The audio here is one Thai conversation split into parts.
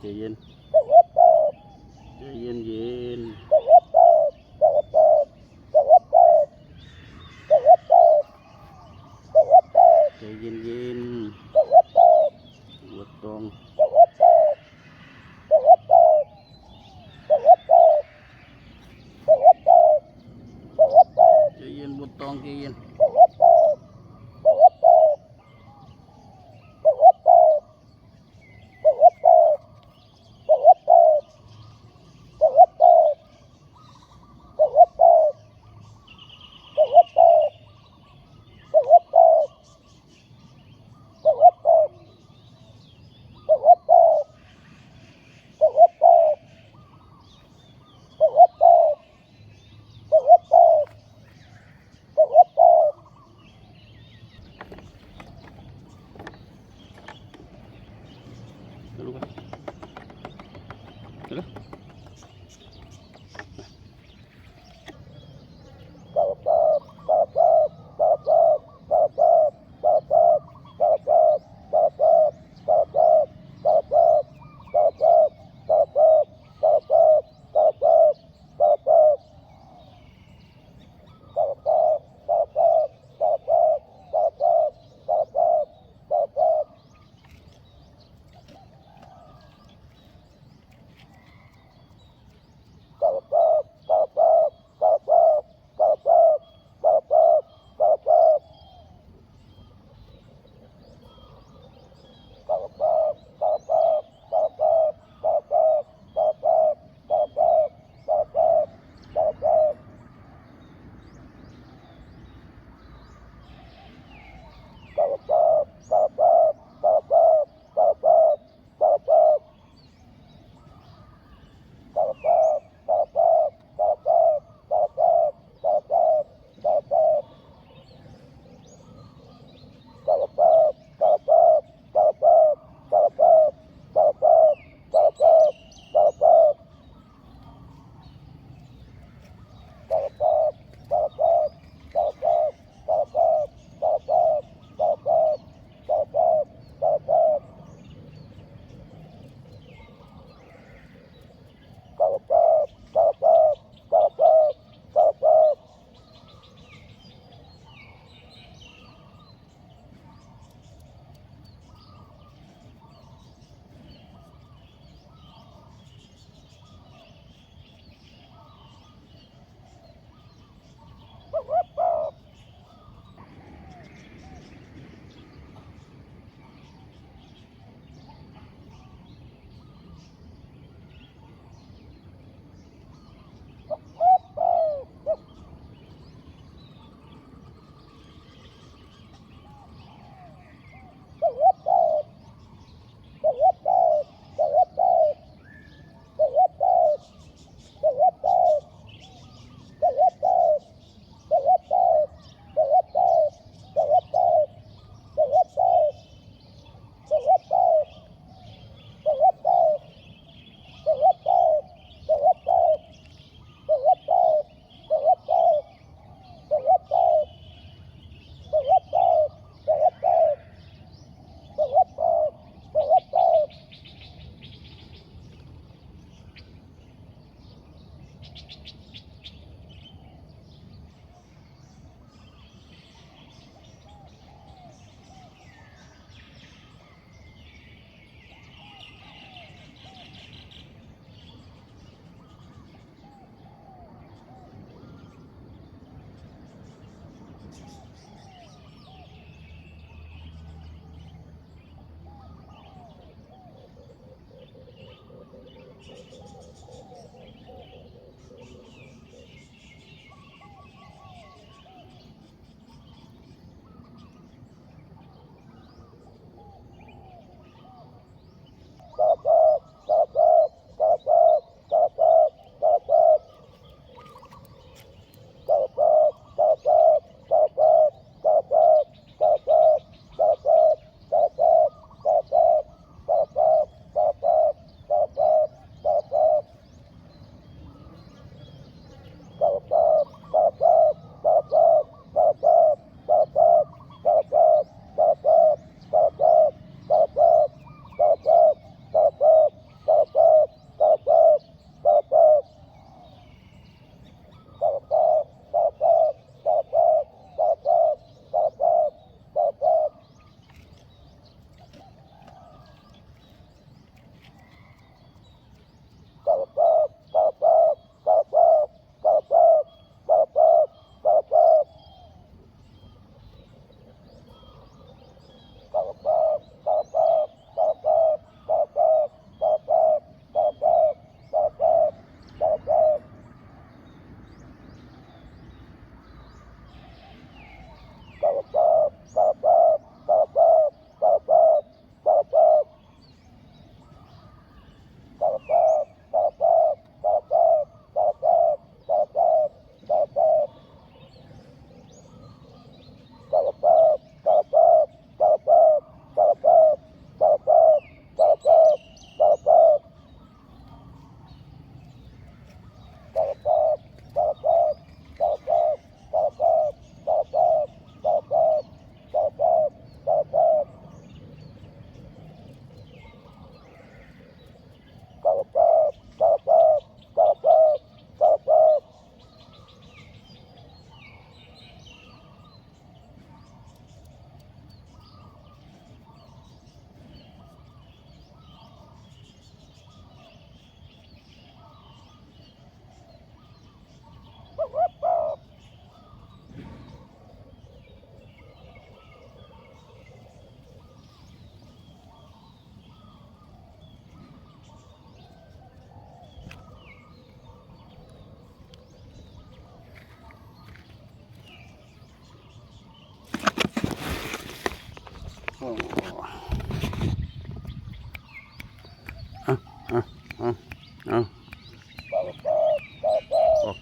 ใจเย็นใจเย็นเย็นใจเย็นเย็นหัวตรงใจเย็นบนตองใจเย็น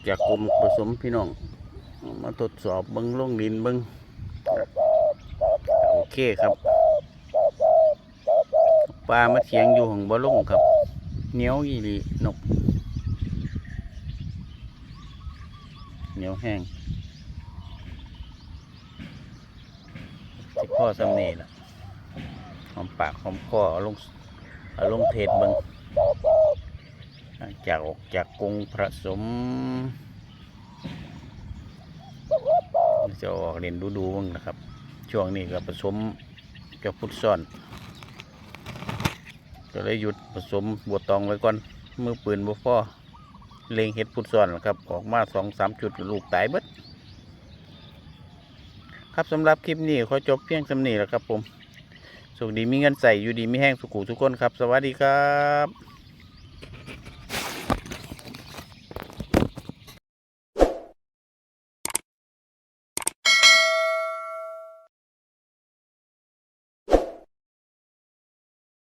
จากกลุ่มผสมพี่น้องเอามาทดสอบเบิ้งลงดินเบิ้งโอเคครับปลามาเถียงอยู่ของบ่ลงครับเหนียวอีหลีนกเหนียวแห้งที่พ่อสำเนีละหอมปากหอมคอเอาลงเอาลงเทศเบิงหลัง จากออกจากกรงผสมจะออกเรียนดูดูๆบ้างนะครับ ช่วงนี้ก็ผสมกับฟุตซอนก็เลยหยุดผสมบัวตองไว้ก่อนมือปืนบ่พอเลงเห็ดฟุตซอนครับ ออกมาสองสามจุดลูกตายเบิดครับสำหรับคลิปนี้ขอจบเพียงสำนีแล้วครับผมสุขดีมีเงินใส่อยู่ดีมีแห้งสุขุทุกคนครับ สวัสดีครับ